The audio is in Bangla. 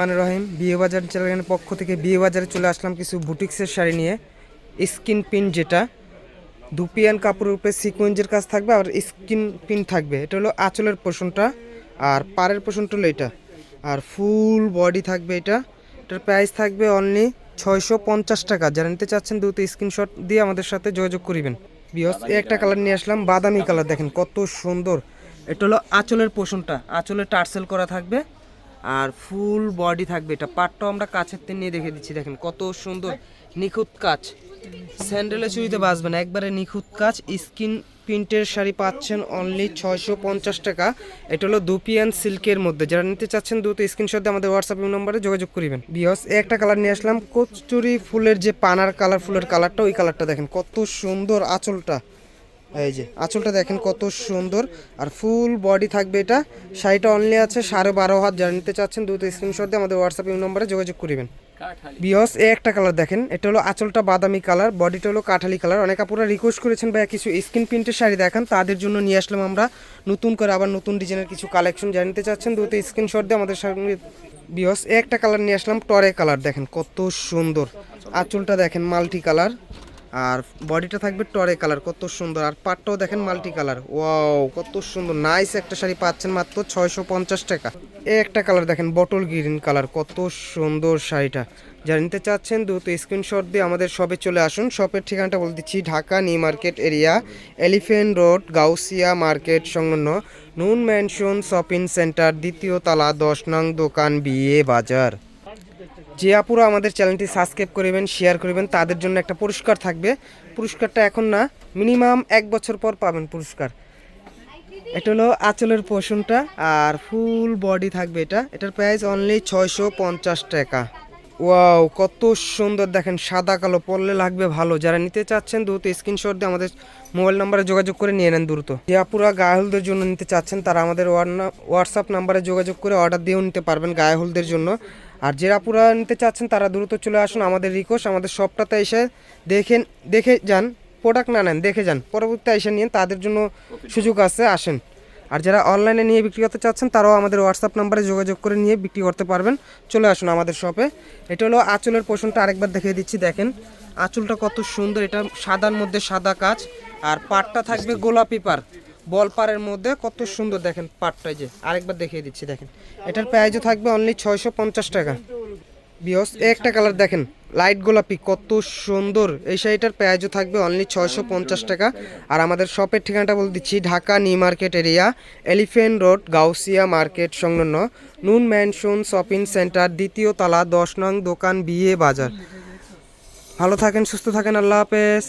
মান রহিম বিয়ে বাজার চ্যানেলের পক্ষ থেকে বিয়ে বাজারে চলে আসলাম কিছু বুটিক্সের শাড়ি নিয়ে। স্কিন প্রিন্ট যেটা দুপিয়ান কাপড়ের উপরে সিকোয়েন্সের কাজ থাকবে আর স্কিন প্রিন্ট থাকবে। এটা হলো আঁচলের পোষণটা আর পাড়ের পোষণটা হলো এটা। আর ফুল বডি থাকবে এটা। এটার প্রাইস থাকবে অনলি ছয়শো পঞ্চাশ টাকা। যারা নিতে চাচ্ছেন দ্রুত স্ক্রিনশট দিয়ে আমাদের সাথে যোগাযোগ করিবেন। এই একটা কালার নিয়ে আসলাম, বাদামি কালার দেখেন কত সুন্দর। এটা হলো আঁচলের পোষণটা, আঁচলে টার্সেল করা থাকবে। আর ফুল বডি থাকবে এটা। পাটটাও আমরা কাছের থেকে নিয়ে দেখে দিচ্ছি, দেখেন কত সুন্দর নিখুঁত কাজ। স্যান্ডেলে চুরিতে বাঁচবে না, একবারে নিখুঁত কাজ। স্কিন প্রিন্টের শাড়ি পাচ্ছেন অনলি ছয়শো পঞ্চাশ টাকা। এটা হলো দুপিয়ান সিল্কের মধ্যে। যারা নিতে চাচ্ছেন দ্রুত স্ক্রিনশট দিয়ে আমাদের হোয়াটসঅ্যাপ নম্বরে যোগাযোগ করিবেন। বিয়স একটা কালার নিয়ে আসলাম। কচুরি ফুলের যে পানার কালার ফুলের কালারটা ওই কালারটা দেখেন কত সুন্দর আঁচলটা। এই যে আঁচলটা দেখেন কত সুন্দর। আর ফুল বডি থাকবে এটা। শাড়িটা অনলি আছে সাড়ে বারো হাত। যারা নিতে চাচ্ছেন দ্রুত স্ক্রিনশট দিয়ে আমাদের হোয়াটসঅ্যাপ নম্বরে যোগাযোগ করিবেন বিয়স এ একটা কালার দেখেন। এটা হলো আঁচলটা বাদামি কালার বডিটা হলো কাঠালি কালার অনেক আপুরা রিকোয়েস্ট করেছেন ভাইয়া কিছু স্কিন প্রিন্টের শাড়ি দেখান। তাদের জন্য নিয়ে আসলাম আমরা নতুন করে আবার নতুন ডিজাইনের কিছু কালেকশন যারা নিতে চাচ্ছেন দ্রুত স্ক্রিনশট দিয়ে আমাদের সঙ্গে বিয়স এ একটা কালার নিয়ে আসলাম। টরে কালার দেখেন কত সুন্দর। আঁচলটা দেখেন মাল্টি কালার আর বডিটা থাকবে টরে কালার কত সুন্দর। আর পাটটাও দেখেন মাল্টি কালার। ওয়াও কত সুন্দর। নাইস একটা শাড়ি পাচ্ছেন মাত্র ছয়শো পঞ্চাশ টাকা। এ একটা কালার দেখেন বটল গ্রিন কালার কত সুন্দর শাড়িটা। যারা নিতে চাচ্ছেন দ্রুত স্ক্রিনশট দিয়ে আমাদের শপে চলে আসুন। শপের ঠিকানাটা বলে দিচ্ছি Dhaka New Market area Elephant Road Gausia Market সংলগ্ন নুন ম্যানশন শপিং সেন্টার দ্বিতীয় তালা দশ নং দোকান বিয়ে বাজার। যে আপুরা আমাদের চ্যানেলটি সাবস্ক্রাইব করবেন শেয়ার করবেন, তাদের জন্য একটা পুরস্কার থাকবে। পুরস্কারটা এখন না মিনিমাম এক বছর পর পাবেন পুরস্কার। এটা হলো আঁচলের পোষণটা, আর ফুল বডি থাকবে এটা। এটার প্রাইস অনলি ছয়শো পঞ্চাশ টাকা। ওয়াও কত সুন্দর দেখেন, সাদা কালো পড়লে লাগবে ভালো। যারা নিতে চাচ্ছেন, দ্রুত স্ক্রিনশট দিয়ে আমাদের মোবাইল নাম্বারে যোগাযোগ করে নিয়ে নেন দ্রুত। যে আপুরা গায়ে হলদের জন্য নিতে চাচ্ছেন, তারা আমাদের হোয়াটসঅ্যাপ নাম্বারে যোগাযোগ করে অর্ডার দিয়েও নিতে পারবেন গায়ে হলদের জন্য। আর যারা আপুরা নিতে চাচ্ছেন, তারা দ্রুত চলে আসুন আমাদের রিকোয়েস্ট আমাদের শপটাতে এসে দেখেন, দেখে যান প্রোডাক্ট না নেন, দেখে যান, পরবর্তীতে এসে নিন, তাদের জন্য সুযোগ আছে, আসেন। আর যারা অনলাইনে নিয়ে বিক্রি করতে চাচ্ছেন, তারাও আমাদের হোয়াটসঅ্যাপ নাম্বারে যোগাযোগ করে নিয়ে বিক্রি করতে পারবেন। চলে আসুন আমাদের শপে এটা হলো আঁচলের পোষণটা আরেকবার দেখিয়ে দিচ্ছি, দেখেন। আঁচলটা কত সুন্দর, এটা সাদার মধ্যে সাদা কাজ আর পাটটা থাকবে গোলাপি পার বল পাড়ের মধ্যে কত সুন্দর দেখেন পাটটা যে, আরেকবার দেখিয়ে দিচ্ছি, দেখেন। এটার প্রাইসও থাকবে অনলি ছয়শো পঞ্চাশ টাকা। বিয়স একটা কালার দেখেন লাইট গোলাপি, কত সুন্দর। এই শাড়িটার প্রাইজও থাকবে অনলি ছয়শো পঞ্চাশ টাকা। আর আমাদের শপের ঠিকানাটা বলে দিচ্ছি, Dhaka New Market area Elephant Road Gausia Market সংলগ্ন, নুন ম্যানশন শপিং সেন্টার, দ্বিতীয় তলা, দশ নং দোকান, বিয়ে বাজার। ভালো থাকেন, সুস্থ থাকেন, আল্লাহ হাফেজ।